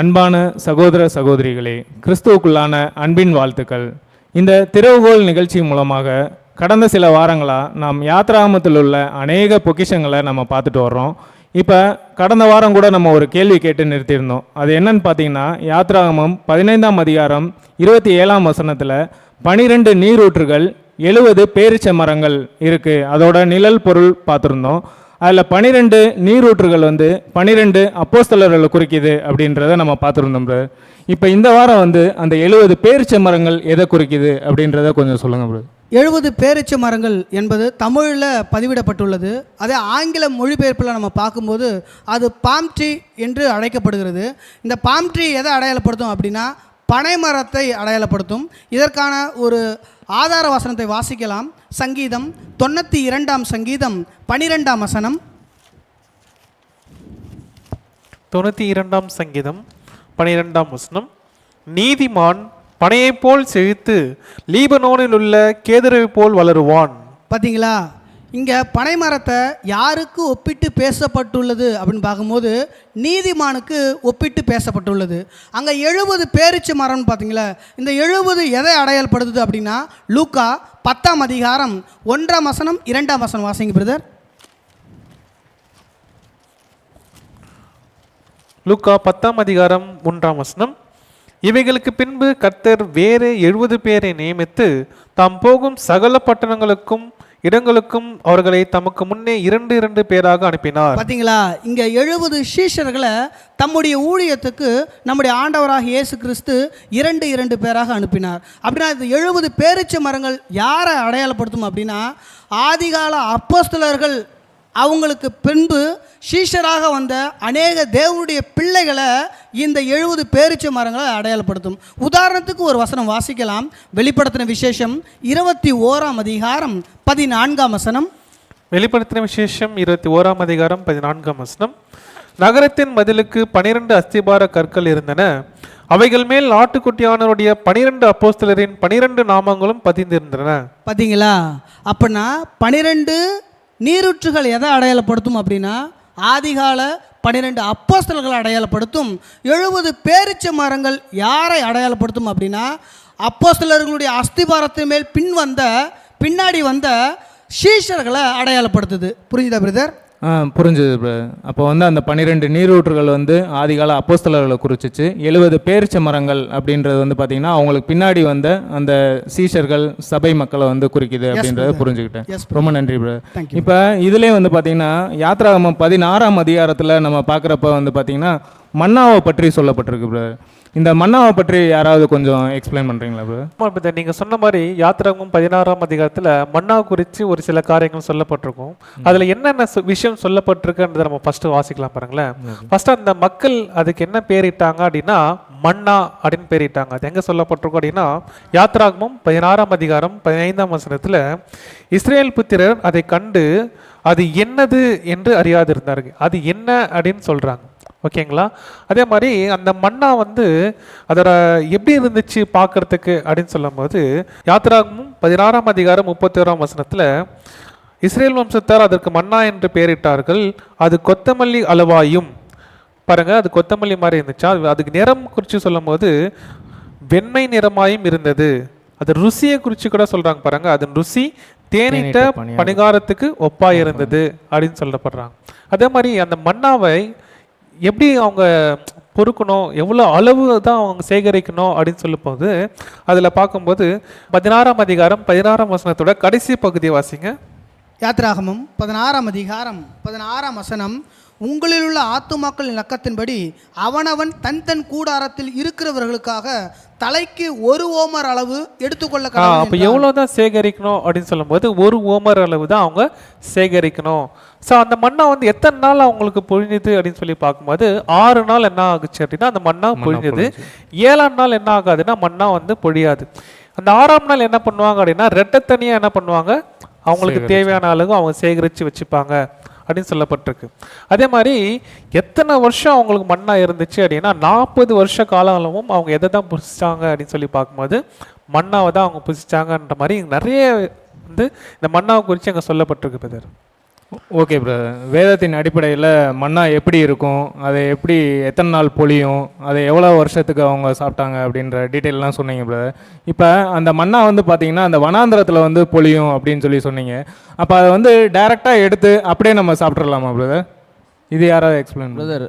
அன்பான சகோதர சகோதரிகளே கிறிஸ்துவுக்குள்ளான அன்பின் வாழ்த்துக்கள். இந்த திறவுகோல் நிகழ்ச்சி மூலமாக கடந்த சில வாரங்களாக நாம் யாத்ராமத்தில் உள்ள அநேக பொக்கிஷங்களை நம்ம பார்த்துட்டு வர்றோம். இப்போ கடந்த வாரம் கூட நம்ம ஒரு கேள்வி கேட்டு நிறுத்தியிருந்தோம். அது என்னன்னு பார்த்தீங்கன்னா யாத்ராகமம் பதினைந்தாம் அதிகாரம் இருபத்தி ஏழாம் வசனத்தில் பனிரெண்டு நீரூற்றுகள் எழுபது பேரிச்ச மரங்கள் இருக்குது அதோட நிழல் பொருள் பார்த்துருந்தோம். அதில் பனிரெண்டு நீரூற்றுகள் வந்து பனிரெண்டு அப்போஸ்தலர்களை குறிக்கிது அப்படின்றத நம்ம பார்த்துருந்தோம் ப்ரோ இப்போ இந்த வாரம் வந்து அந்த எழுபது பேரிச்ச மரங்கள் எதை குறிக்கிது அப்படின்றத கொஞ்சம் சொல்லுங்கள் ப்ரோ எழுபது பேரிச்ச மரங்கள் என்பது தமிழில் பதிவிடப்பட்டுள்ளது. அதே ஆங்கில மொழிபெயர்ப்பில் நம்ம பார்க்கும்போது அது பாம் ட்ரீ என்று அழைக்கப்படுகிறது. இந்த பாம் ட்ரீ எதை அடையாளப்படுத்தும் அப்படின்னா பனை மரத்தை அடையாளப்படுத்தும். இதற்கான ஒரு ஆதார வசனத்தை வாசிக்கலாம். சங்கீதம் தொண்ணூற்றி இரண்டாம் சங்கீதம் பனிரெண்டாம் வசனம். தொண்ணூற்றி இரண்டாம் சங்கீதம் பனிரெண்டாம் வசனம். நீதிமான் பனையைப் போல் செழித்து லீபனோனில் உள்ள கேதுருவை போல் வளருவான். பார்த்தீங்களா இங்கே பனை மரத்தை யாருக்கு ஒப்பிட்டு பேசப்பட்டுள்ளது அப்படின்னு பார்க்கும்போது நீதிமானுக்கு ஒப்பிட்டு பேசப்பட்டுள்ளது. அங்கே எழுபது பேரிச்சு மரம்னு பார்த்தீங்களா இந்த எழுபது எதை அடையாளப்படுத்துது அப்படின்னா லூக்கா பத்தாம் அதிகாரம் ஒன்றாம் வசனம் இரண்டாம் வசனம் வாசிங்க பிரதர். லூக்கா பத்தாம் அதிகாரம் ஒன்றாம் வசனம் இவைகளுக்கு பின்பு கர்த்தர் வேறு எழுபது பேரை நியமித்து தாம் போகும் சகல பட்டணங்களுக்கும் இடங்களுக்கும் அவர்களை தமக்கு முன்னே இரண்டு இரண்டு பேராக அனுப்பினார். பார்த்தீங்களா இங்கே எழுபது சீஷர்களை தம்முடைய ஊழியத்துக்கு நம்முடைய ஆண்டவராக இயேசு கிறிஸ்து இரண்டு இரண்டு பேராக அனுப்பினார். அப்படின்னா இந்த எழுபது பேரிச்ச மரங்கள் யாரை அடையாளப்படுத்தும் அப்படின்னா ஆதிகால அப்போஸ்தலர்கள் அவங்களுக்கு பின்பு சீஷராக வந்த அநேக தேவனுடைய பிள்ளைகளை இந்த எழுபது பேரிச்ச மரங்களை அடையாளப்படுத்தும். உதாரணத்துக்கு ஒரு வசனம் வாசிக்கலாம். வெளிப்படுத்தின விசேஷம் இருபத்தி ஓராம் அதிகாரம் பதினான்காம் வசனம். வெளிப்படுத்தின விசேஷம் இருபத்தி ஓராம் அதிகாரம் பதினான்காம் வசனம். நகரத்தின் மதிலுக்கு பனிரெண்டு அஸ்திபார கற்கள் இருந்தன. அவைகள் மேல் ஆட்டுக்குட்டியானவருடைய பனிரெண்டு அப்போஸ்தலரின் பனிரெண்டு நாமங்களும் பதிந்திருந்தன. பார்த்தீங்களா அப்படின்னா பனிரெண்டு நீரூற்றுகள் எதை அடையாளப்படுத்தும் அப்படின்னா ஆதிகால பன்னிரெண்டு அப்போஸ்தல்களை அடையாளப்படுத்தும் எழுபது பேரிச்ச மரங்கள் யாரை அடையாளப்படுத்தும் அப்படின்னா அப்போஸ்தலர்களுடைய அஸ்திபாரத்தின் மேல் பின் வந்த பின்னாடி வந்த சீஷர்களை அடையாளப்படுத்துது. புரிஞ்சுதா பிரதர்? புரிஞ்சுது ப்ரோ அப்போ வந்து அந்த பன்னிரெண்டு நீரூற்றுகள் வந்து ஆதிகால அப்போஸ்தலர்களை குறிச்சிச்சு. எழுபது பேரிச்ச மரங்கள் அப்படின்றது வந்து பார்த்தீங்கன்னா அவங்களுக்கு பின்னாடி வந்த அந்த சீஷர்கள் சபை மக்களை வந்து குறிக்குது அப்படின்றத. புரிஞ்சுக்கிட்டேன். ரொம்ப நன்றி. இப்போ இதுலேயே வந்து பார்த்தீங்கன்னா யாத்ராகமம் பதினாறாம் அதிகாரத்தில் நம்ம பார்க்குறப்ப வந்து பார்த்தீங்கன்னா மன்னாவை பற்றி சொல்லப்பட்டிருக்கு ப்ரோ இந்த மன்னாவை பற்றி யாராவது கொஞ்சம் எக்ஸ்பிளைன் பண்ணுறீங்களா ப்ரோ இப்ப நீங்க சொன்ன மாதிரி யாத்திராகும் பதினாறாம் அதிகாரத்துல மன்னா குறித்து ஒரு சில காரியங்கள் சொல்லப்பட்டிருக்கும். அதுல என்னென்ன விஷயம் சொல்லப்பட்டிருக்குன்றதை நம்ம ஃபர்ஸ்ட் வாசிக்கலாம் பாருங்களேன். ஃபர்ஸ்ட் அந்த மக்கள் அதுக்கு என்ன பேரிட்டாங்க அப்படின்னா மன்னா அப்படின்னு பேரிட்டாங்க. அது எங்க சொல்லப்பட்டிருக்கும் அப்படின்னா யாத்ராகமும் பதினாறாம் அதிகாரம் பதினைந்தாம் வசனத்துல இஸ்ரேல் புத்திரர் அதை கண்டு அது என்னது என்று அறியாதிருந்தார்கள். அது என்ன அப்படின்னு சொல்றாங்க. ஓகேங்களா? அதே மாதிரி அந்த மண்ணா வந்து அதோட எப்படி இருந்துச்சு பார்க்கறதுக்கு அப்படின்னு சொல்லும்போது யாத்திராகமும் பதினாறாம் அதிகாரம் முப்பத்தி ஓராம் வசனத்தில் இஸ்ரேல் வம்சத்தார் அதற்கு மன்னா என்று பெயரிட்டார்கள் அது கொத்தமல்லி அளவாயும். பாருங்க அது கொத்தமல்லி மாதிரி இருந்துச்சா? அது- அதுக்கு நிறம் குறித்து சொல்லும்போது வெண்மை நிறமாயும் இருந்தது. அது ருசியை குறித்து கூட சொல்றாங்க பாருங்க. அதன் ருசி தேனிட்ட. பணிகாரத்துக்கு ஒப்பா இருந்தது அப்படின்னு சொல்லப்படுறாங்க. அதே மாதிரி அந்த மன்னாவை எப்படி அவங்க பொறுக்கணும் எவ்வளோ அளவு தான் அவங்க சேகரிக்கணும் அப்படின்னு சொல்லும்போது அதில் பார்க்கும்போது பதினாறாம் அதிகாரம் பதினாறாம் வசனத்தோட கடைசி பகுதியை வாசிங்க. யாத்ராகமம் பதினாறாம் அதிகாரம் பதினாறாம் வசனம் உங்களில் உள்ள ஆத்துமாக்களின் லக்கத்தின்படி அவனவன் தன் தன் கூடாரத்தில் இருக்கிறவர்களுக்காக தலைக்கு ஒரு ஓமர் அளவு எடுத்துக்கொள்ள அப்போ. எவ்வளோ தான் சேகரிக்கணும் அப்படின்னு சொல்லும்போது ஒரு ஓமர் அளவு தான் அவங்க சேகரிக்கணும். ஸோ அந்த மண்ணா வந்து எத்தனை நாள் அவங்களுக்கு பொழிஞ்சுது அப்படின்னு சொல்லி பார்க்கும்போது ஆறு நாள் என்ன ஆகுச்சு அப்படின்னா அந்த மண்ணா பொழிஞ்சது. ஏழாம் நாள் என்ன ஆகாதுன்னா மண்ணா வந்து பொழியாது. அந்த ஆறாம் நாள் என்ன பண்ணுவாங்க அப்படின்னா ரெட்டை தனியாக என்ன பண்ணுவாங்க? அவங்களுக்கு தேவையான அளவு அவங்க சேகரித்து வச்சுப்பாங்க. அப்படின்னு சொல்லப்பட்டிருக்கு. அதே மாதிரி எத்தனை வருஷம் அவங்களுக்கு மண்ணாக இருந்துச்சு அப்படின்னா நாற்பது வருஷ காலமும் அவங்க எதை தான் புசிச்சாங்க அப்படின்னு சொல்லி பார்க்கும்போது மண்ணாவை தான் அவங்க புசிச்சாங்கன்ற மாதிரி நிறைய வந்து இந்த மண்ணாவை குறித்து அங்கே சொல்லப்பட்டிருக்கு பிரதர். ஓகே பிரதர் வேதத்தின் அடிப்படையில் மன்னா எப்படி இருக்கும்? அதை எப்படி எத்தனை நாள் பொழியும்? அதை எவ்வளோ வருஷத்துக்கு அவங்க சாப்பிட்டாங்க அப்படின்ற டீட்டெயிலெலாம் சொன்னீங்க பிரதர் இப்போ அந்த மன்னா வந்து பார்த்தீங்கன்னா அந்த வனாந்திரத்தில் வந்து பொழியும் அப்படின்னு சொல்லி சொன்னீங்க. அப்போ அதை வந்து டைரெக்டாக எடுத்து அப்படியே நம்ம சாப்பிட்றலாமா பிரதர் இது யாராவது எக்ஸ்பிளைன் பிரதர்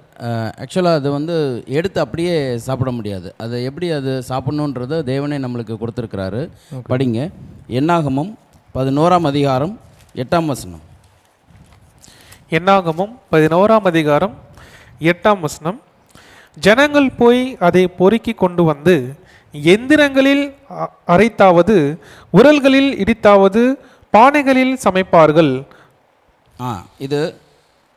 ஆக்சுவலாக அது வந்து எடுத்து அப்படியே சாப்பிட முடியாது. அது எப்படி அது சாப்பிடணுன்றதை தேவனே நம்மளுக்கு கொடுத்துருக்கிறாரு. படிங்க. என்னாகமம் பதினோராம் அதிகாரம் எட்டாம் வசனம். என்னாகமும் பதினோராம் அதிகாரம் எட்டாம் வசனம். ஜனங்கள் போய் அதை பொறுக்கி கொண்டு வந்து எந்திரங்களில் அரைத்தாவது உரல்களில் இடித்தாவது பானைகளில் சமைப்பார்கள். ஆ இது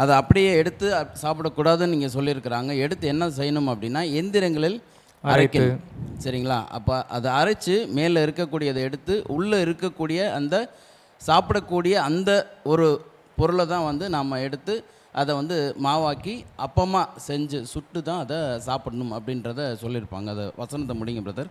அதை அப்படியே எடுத்து சாப்பிடக்கூடாதுன்னு நீங்கள் சொல்லியிருக்கிறாங்க. எடுத்து என்ன செய்யணும் அப்படின்னா எந்திரங்களில் அரைக்கணும். சரிங்களா? அப்போ அதை அரைச்சு மேலே இருக்கக்கூடியதை எடுத்து உள்ளே இருக்கக்கூடிய அந்த சாப்பிடக்கூடிய அந்த ஒரு பொருளை தான் வந்து நாம் எடுத்து அதை வந்து மாவாக்கி அப்பமாக செஞ்சு சுட்டு தான் அதை சாப்பிடணும் அப்படின்றத சொல்லியிருப்பாங்க. அதை வசனத்தை முடிங்க பிரதர்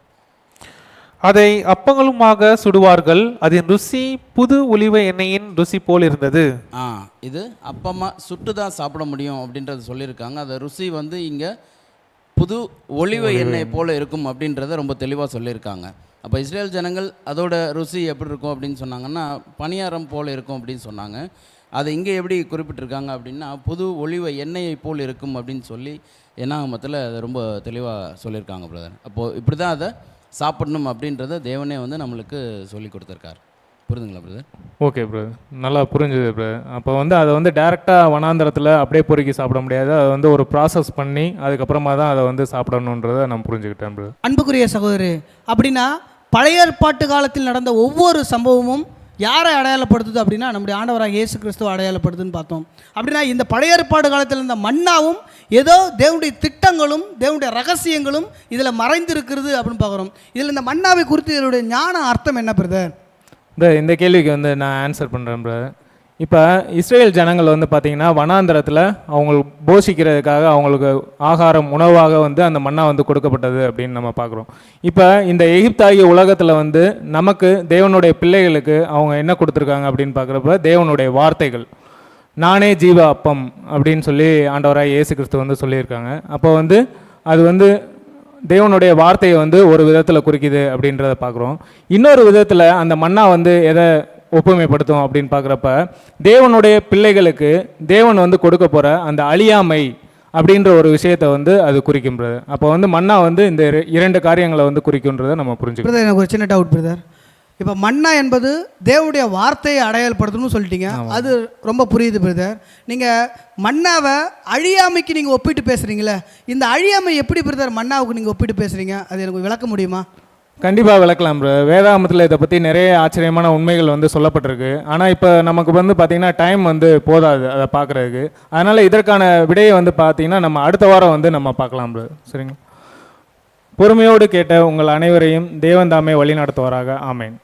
அதை அப்பங்களுமாக சுடுவார்கள். அதன் ருசி புது ஒலிவ எண்ணெயின் ருசி போல் இருந்தது. ஆ இது அப்பமா சுட்டு தான் சாப்பிட முடியும் அப்படின்றத சொல்லியிருக்காங்க. அந்த ருசி வந்து இங்கே புது ஒளிவ எண்ணெய் போல இருக்கும் அப்படின்றத ரொம்ப தெளிவாக சொல்லியிருக்காங்க. அப்போ இஸ்ரேல் ஜனங்கள் அதோட ருசி எப்படி இருக்கும் அப்படின்னு சொன்னாங்கன்னா பணியாரம் போல இருக்கும் அப்படின்னு சொன்னாங்க. அது இங்கே எப்படி குறிப்பிட்டிருக்காங்க அப்படின்னா புது ஒளிவ எண்ணெயை போல் இருக்கும் அப்படின்னு சொல்லி என்னாகமத்தில் அதை ரொம்ப தெளிவாக சொல்லியிருக்காங்க பிரதர் அப்போது இப்படி தான் அதை சாப்பிடணும் அப்படின்றத தேவனே வந்து நம்மளுக்கு சொல்லி கொடுத்துருக்காரு. புரியுதுங்களா பிரதர் ஓகே பிரதர் நல்லா புரிஞ்சுது பிரதர் அப்போ வந்து அதை வந்து டேரெக்டாக வனாந்திரத்தில் அப்படியே பொறுக்கி சாப்பிட முடியாது. அதை வந்து ஒரு ப்ராசஸ் பண்ணி அதுக்கப்புறமா தான் அதை வந்து சாப்பிடணுன்றதை நான் புரிஞ்சுக்கிட்டேன் பிரதர் அன்புக்குரிய சகோதரி அப்படின்னா பழைய ஏற்பாட்டு காலத்தில் நடந்த ஒவ்வொரு சம்பவமும் யாரை அடையாளப்படுத்துது அப்படின்னா நம்முடைய ஆண்டவராக இயேசு கிறிஸ்துவ அடையாளப்படுதுன்னு பார்த்தோம். அப்படின்னா இந்த பழைய ஏற்பாடு காலத்தில் இருந்த மன்னாவும் ஏதோ தேவனுடைய திட்டங்களும் தேவனுடைய ரகசியங்களும் இதில் மறைந்திருக்கிறது அப்படின்னு பார்க்குறோம். இதில் இந்த மன்னாவை குறித்து இதனுடைய ஞான அர்த்தம் என்ன பிரதர் இந்த இந்த கேள்விக்கு வந்து நான் ஆன்சர் பண்ணுறேன் பிரதர் இப்போ இஸ்ரேல் ஜனங்கள் வந்து பார்த்தீங்கன்னா வனாந்திரத்தில் அவங்களுக்கு போஷிக்கிறதுக்காக அவங்களுக்கு ஆகாரம் உணவாக வந்து அந்த மண்ணா வந்து கொடுக்கப்பட்டது அப்படின்னு நம்ம பார்க்குறோம் இப்போ இந்த எகிப்தாகிய உலகத்தில் வந்து நமக்கு தேவனுடைய பிள்ளைகளுக்கு அவங்க என்ன கொடுத்துருக்காங்க அப்படின்னு பார்க்குறப்ப தேவனுடைய வார்த்தைகள். நானே ஜீவ அப்பம் அப்படின்னு சொல்லி ஆண்டவராக இயேசு கிறிஸ்து வந்து சொல்லியிருக்காங்க. அப்போ வந்து அது வந்து தேவனுடைய வார்த்தையை வந்து ஒரு விதத்தில் குறிக்குது அப்படின்றத பார்க்குறோம் இன்னொரு விதத்தில் அந்த மண்ணா வந்து எதை ஒப்புமைப்படுத்தும் அப்படின்னு பார்க்குறப்ப தேவனுடைய பிள்ளைகளுக்கு தேவன் வந்து கொடுக்க போகிற அந்த அழியாமை அப்படின்ற ஒரு விஷயத்தை வந்து அது குறிக்கின்றது. அப்போ வந்து மண்ணா வந்து இந்த இர- இரண்டு காரியங்களை வந்து குறிக்கின்றதை நம்ம புரிஞ்சுக்கணும். பிரதர் எனக்கு ஒரு சின்ன டவுட் பிரதர் இப்போ மன்னா என்பது தேவனுடைய வார்த்தையை அடையாளப்படுத்தணும்னு சொல்லிட்டீங்க. அது ரொம்ப புரியுது பிரதர் நீங்கள் மன்னாவை அழியாமைக்கு நீங்கள் ஒப்பிட்டு பேசுகிறீங்களே இந்த அழியாமை எப்படி பிரதர் மன்னாவுக்கு நீங்கள் ஒப்பிட்டு பேசுகிறீங்க அது எனக்கு விளக்க முடியுமா? கண்டிப்பாக விளக்கலாம் ப்ரோ வேதாமத்தில் இதை பற்றி நிறைய ஆச்சரியமான உண்மைகள் வந்து சொல்லப்பட்டிருக்கு. ஆனால் இப்போ நமக்கு வந்து பார்த்திங்கன்னா டைம் வந்து போதாது அதை பார்க்குறதுக்கு அதனால் இதற்கான விடையை வந்து பார்த்திங்கன்னா நம்ம அடுத்த வாரம் வந்து நம்ம பார்க்கலாம் ப்ரோ சரிங்க பொறுமையோடு கேட்ட உங்கள் அனைவரையும் தேவன் தாமே வழி நடத்துவாராக ஆமேன்.